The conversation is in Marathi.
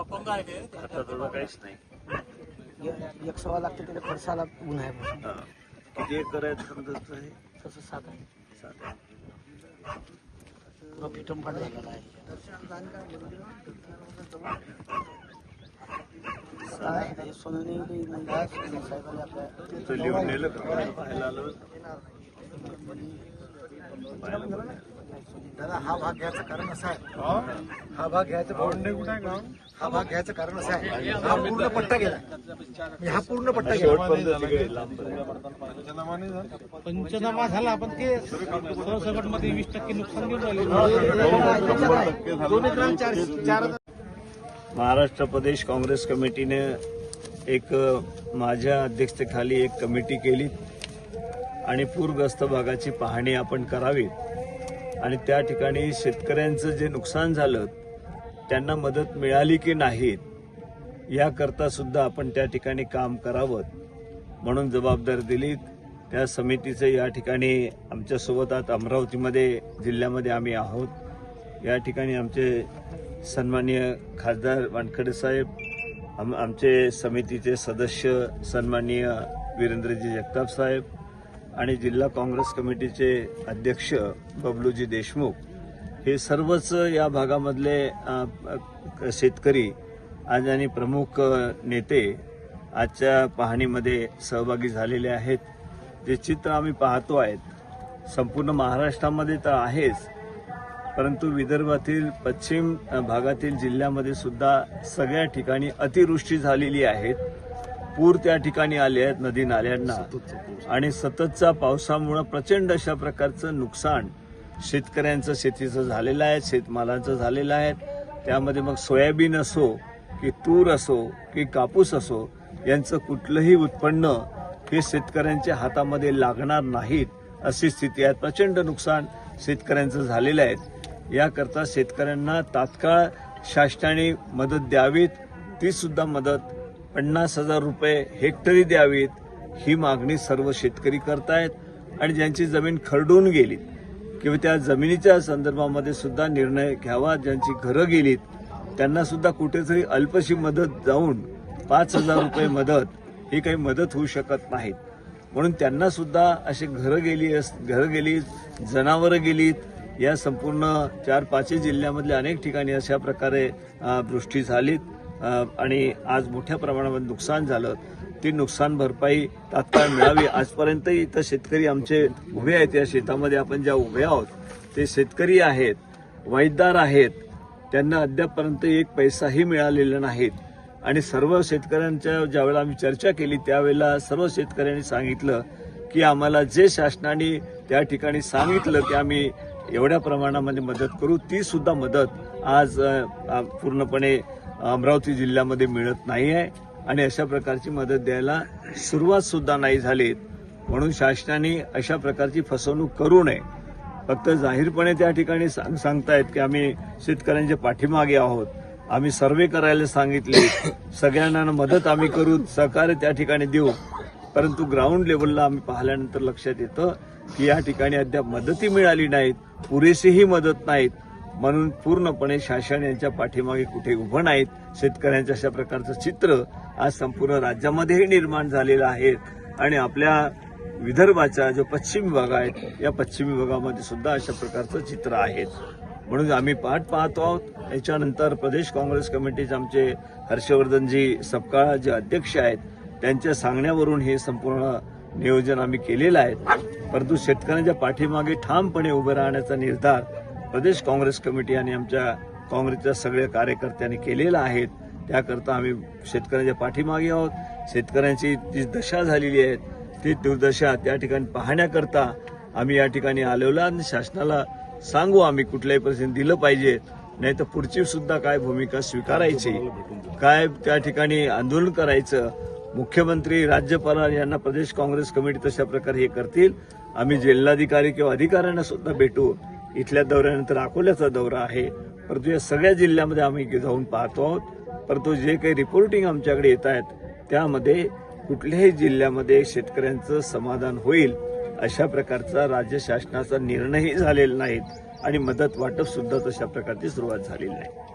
आता थोडं काहीच नाही एक सव्वा लाख त्याला खर्चाला ऊन आहे. किती एकर आहेत समजा हे? तसं सात आहे. सात आहे. फिटम झालेला आहे. सोनवणे साहेबाला आपल्या. लिहून नेलं पाहायला आलं. दादा हा भाग घ्यायचं कारण असं आहे. हा भाग घ्यायचं हा भाग घ्यायचं कारण असं आहे. हा पूर्ण पट्टा गेला. हा पूर्ण पट्टा गेला. पंचनामा झाला? पण ते सरसकटमध्ये वीस टक्के नुकसान देऊन राहिले. महाराष्ट्र प्रदेश काँग्रेस कमिटीने एक माझ्या अध्यक्षतेखाली एक कमिटी केली. आणि पूरग्रस्त भागाची पाहणी आपण करावी. आणि त्या ठिकाणी शेतकऱ्यांचं जे नुकसान झालं त्यांना मदत मिळाली की नाही याकरता सुद्धा आपण त्या ठिकाणी काम करावं. म्हणून जबाबदारी दिली त्या समितीचं या ठिकाणी आमच्यासोबत आता अमरावतीमध्ये जिल्ह्यामध्ये आम्ही आहोत. या ठिकाणी आमचे सन्माननीय खासदार वानखडे साहेब आम आमचे समितीचे सदस्य सन्माननीय वीरेंद्रजी जगताप साहेब आणि जिल्हा काँग्रेस कमिटीचे अध्यक्ष बबलूजी देशमुख हे सर्वच या भागामधले शेतकरी आज आणि प्रमुख नेते आजच्या पाहणीमध्ये सहभागी झालेले आहेत. जे चित्र आम्ही पाहतो आहेत संपूर्ण महाराष्ट्रामध्ये तर आहेच परंतु विदर्भातील पश्चिम भागातील जिल्ह्यामध्ये सुद्धा सगळ्या ठिकाणी अतिवृष्टी झालेली आहेत पूर त्या ठिकाणी आले आहेत नदी नाल्यांना. आणि सततच्या पावसामुळं प्रचंड अशा प्रकारचं नुकसान शेतकऱ्यांचं शेतीचं झालेलं आहे शेतमालाचं झालेलं आहे. त्यामध्ये मग सोयाबीन असो की तूर असो की कापूस असो यांचं कुठलंही उत्पन्न हे शेतकऱ्यांच्या हातामध्ये लागणार नाहीत अशी स्थिती आहे. प्रचंड नुकसान शेतकऱ्यांचं झालेलं आहे. याकरता शेतकऱ्यांना तात्काळ शासनाने मदत द्यावीत. ती सुद्धा मदत पन्नास हजार रुपये हेक्टरी द्यावीत ही मागणी सर्व शेतकरी करतायत आणि ज्यांची जमीन खरडून गेली किंवा त्या जमिनीच्या संदर्भामध्ये सुद्धा निर्णय घ्यावा ज्यांची घरं गेलीत त्यांना सुद्धा कुठेतरी अल्पशी मदत जाऊन पाच हजार रुपये मदत ही काही मदत होऊ शकत नाहीत. म्हणून त्यांना सुद्धा असे घरं गेली अस- घरं गेलीत जनावरं गेलीत या संपूर्ण चार पाचही जिल्ह्यामधल्या अनेक ठिकाणी अशा प्रकारे वृष्टी झालीत. आणि आज मोठ्या प्रमाणामध्ये नुकसान झालं. ती नुकसान भरपाई तात्काळ मिळावी. आजपर्यंतही इथं शेतकरी आमचे उभे आहेत. या शेतामध्ये आपण ज्या उभे आहोत ते शेतकरी आहेत वाईदार आहेत. त्यांना अद्यापपर्यंत एक पैसाही मिळालेला नाहीत आणि सर्व शेतकऱ्यांच्या ज्यावेळेला आम्ही चर्चा केली त्यावेळेला सर्व शेतकऱ्यांनी सांगितलं की आम्हाला जे शासनाने त्या ठिकाणी सांगितलं की आम्ही एवढ्या प्रमाणामध्ये मदत करू ती सुद्धा मदत आज पूर्णपणे अमरावती जिल्ह्यामध्ये मिळत नाही आहे आणि अशा प्रकारची मदत द्यायला सुरुवात सुद्धा नाही झाली. म्हणून शासनाने अशा प्रकारची फसवणूक करू नये. फक्त जाहीरपणे त्या ठिकाणी सांग- सांगतायत की आम्ही शेतकऱ्यांच्या पाठीमागे आहोत. आम्ही सर्वे करायला सांगितले. सगळ्यांना मदत आम्ही करू सहकार्य त्या ठिकाणी देऊ. परंतु ग्राउंड लेवलला आम्ही पाहिल्यानंतर लक्षात येतं की या ठिकाणी अद्याप मदती मिळाली नाहीत. पुरेशीही मदत नाहीत. म्हणून पूर्णपणे शासन यांच्या पाठीमागे कुठे उभं नाहीत शेतकऱ्यांच्या अशा प्रकारचं चित्र आज संपूर्ण राज्यामध्येही निर्माण झालेलं आहे. आणि आपल्या विदर्भाचा जो पश्चिम विभाग आहे या पश्चिम विभागामध्ये सुद्धा अशा प्रकारचं चित्र आहे. म्हणून आम्ही पाठ पाहतो आहोत. याच्यानंतर प्रदेश काँग्रेस कमिटीचे आमचे हर्षवर्धनजी सपकाळ जे अध्यक्ष आहेत त्यांच्या सांगण्यावरून हे संपूर्ण नियोजन आम्ही केलेलं आहे. परंतु शेतकऱ्यांच्या पाठीमागे ठामपणे उभे राहण्याचा निर्धार प्रदेश काँग्रेस कमिटी आणि आमच्या काँग्रेसच्या सगळ्या कार्यकर्त्यांनी केलेलं आहे. त्याकरता आम्ही शेतकऱ्यांच्या पाठीमागे आहोत. शेतकऱ्यांची जी दशा झालेली आहे ती दुर्दशा त्या ठिकाणी पाहण्याकरता आम्ही या ठिकाणी आलेलो आणि शासनाला सांगू आम्ही कुठल्याही परिस्थितीत दिलं पाहिजे. नाही तर पुढची सुद्धा काय भूमिका स्वीकारायची काय त्या ठिकाणी आंदोलन करायचं मुख्यमंत्री राज्यपाल यांना प्रदेश काँग्रेस कमिटी तशा प्रकारे हे करतील. आम्ही जिल्हाधिकारी किंवा अधिकाऱ्यांना सुद्धा भेटू. इथल्या दौऱ्यानंतर अकोल्याचा दौरा आहे परंतु या सगळ्या जिल्ह्यामध्ये आम्ही जाऊन पाहतो आहोत. परंतु जे काही रिपोर्टिंग आमच्याकडे येत आहेत त्यामध्ये कुठल्याही जिल्ह्यामध्ये शेतकऱ्यांचं समाधान होईल अशा प्रकारचा राज्य शासनाचा निर्णयही झालेला नाहीत आणि मदत वाटप सुद्धा तशा प्रकारची सुरुवात झालेली नाही.